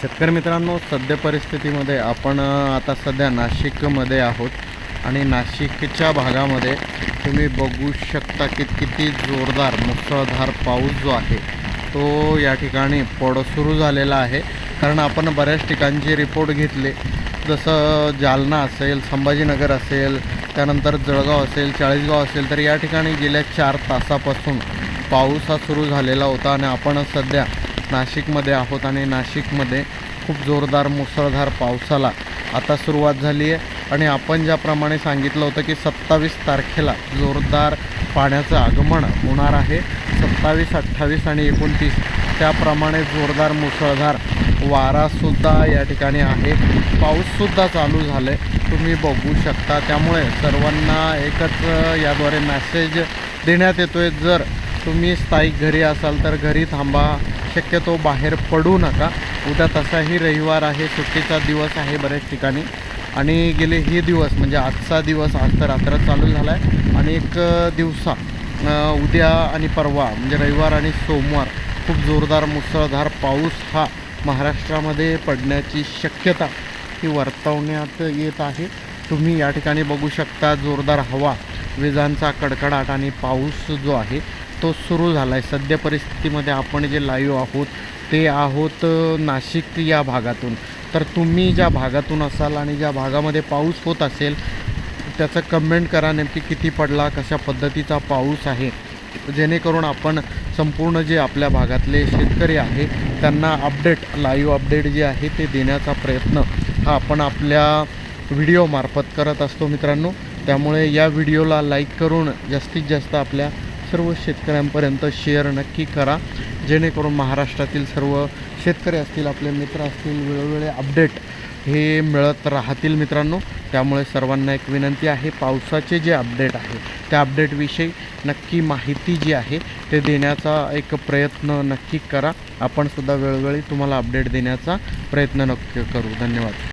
शेतकरी मित्रांनो सध्या परिस्थितीमध्ये आपण आता सध्या नाशिकमध्ये आहोत. आणि नाशिकच्या भागामध्ये तुम्ही बघू शकता की किती जोरदार मुसळधार पाऊस जो आहे तो या ठिकाणी पड सुरू झालेला आहे. कारण आपण बऱ्याच ठिकाणचे रिपोर्ट घेतले. जसं जालना असेल संभाजीनगर असेल त्यानंतर जळगाव असेल चाळीसगाव असेल तर या ठिकाणी गेल्या चार तासापासून पाऊस हा सुरू झालेला होता. आणि आपण सध्या नाशिकमध्ये आहोत आणि नाशिकमध्ये खूप जोरदार मुसळधार पावसाला आता सुरुवात झाली आहे. आणि आपण ज्याप्रमाणे सांगितलं होतं की सत्तावीस तारखेला जोरदार पाण्याचं आगमन होणार आहे. सत्तावीस अठ्ठावीस आणि एकोणतीस त्याप्रमाणे जोरदार मुसळधार वारासुद्धा या ठिकाणी आहे. पाऊससुद्धा चालू झालं आहे तुम्ही बघू शकता. त्यामुळे सर्वांना एकच याद्वारे मॅसेज देण्यात येतो आहे जर तुम्ही स्थायिक घरी असाल तर घरी थांबा. शक्यतो बाहेर पडू नका. उद्या तसाही रविवार आहे सुट्टीचा दिवस आहे बऱ्याच ठिकाणी. आणि गेले हे दिवस म्हणजे आजचा दिवस आज तर रात्र चालू झाला आहे आणि एक दिवसा उद्या आणि परवा म्हणजे रविवार आणि सोमवार खूप जोरदार मुसळधार पाऊस हा महाराष्ट्रामध्ये पडण्याची शक्यता ही वर्तवण्यात येत आहे. तुम्ही या ठिकाणी बघू शकता जोरदार हवा विजांचा कडकडाट आणि पाऊस जो आहे तो सुरू झाला आहे सध्या परिस्थितीमध्ये आपण जे लाईव्ह आहोत ते आहोत नाशिक या भागातून. तर तुम्ही ज्या भागातून असाल आणि ज्या भागामध्ये पाऊस होत असेल त्याचं कमेंट करा. नेमकी किती पडला कशा पद्धतीचा पाऊस आहे? जेणेकरून आपण संपूर्ण जे आपल्या भागातले शेतकरी आहे त्यांना अपडेट लाईव्ह अपडेट जे आहे ते देण्याचा प्रयत्न हा आपण आपल्या व्हिडिओमार्फत करत असतो मित्रांनो. त्यामुळे या व्हिडिओला लाईक करून जास्तीत जास्त आपल्या सर्व शेतकऱ्यांपर्यंत शेअर नक्की करा जेणेकरून महाराष्ट्रातील सर्व शेतकरी असतील आपले मित्र असतील वेळोवेळी अपडेट हे मिळत राहतील मित्रांनो. त्यामुळे सर्वांना एक विनंती आहे पावसाचे जे अपडेट आहे त्या अपडेटविषयी नक्की माहिती जी आहे ते देण्याचा एक प्रयत्न नक्की करा. आपण सुद्धा वेळोवेळी तुम्हाला अपडेट देण्याचा प्रयत्न नक्की करू. धन्यवाद.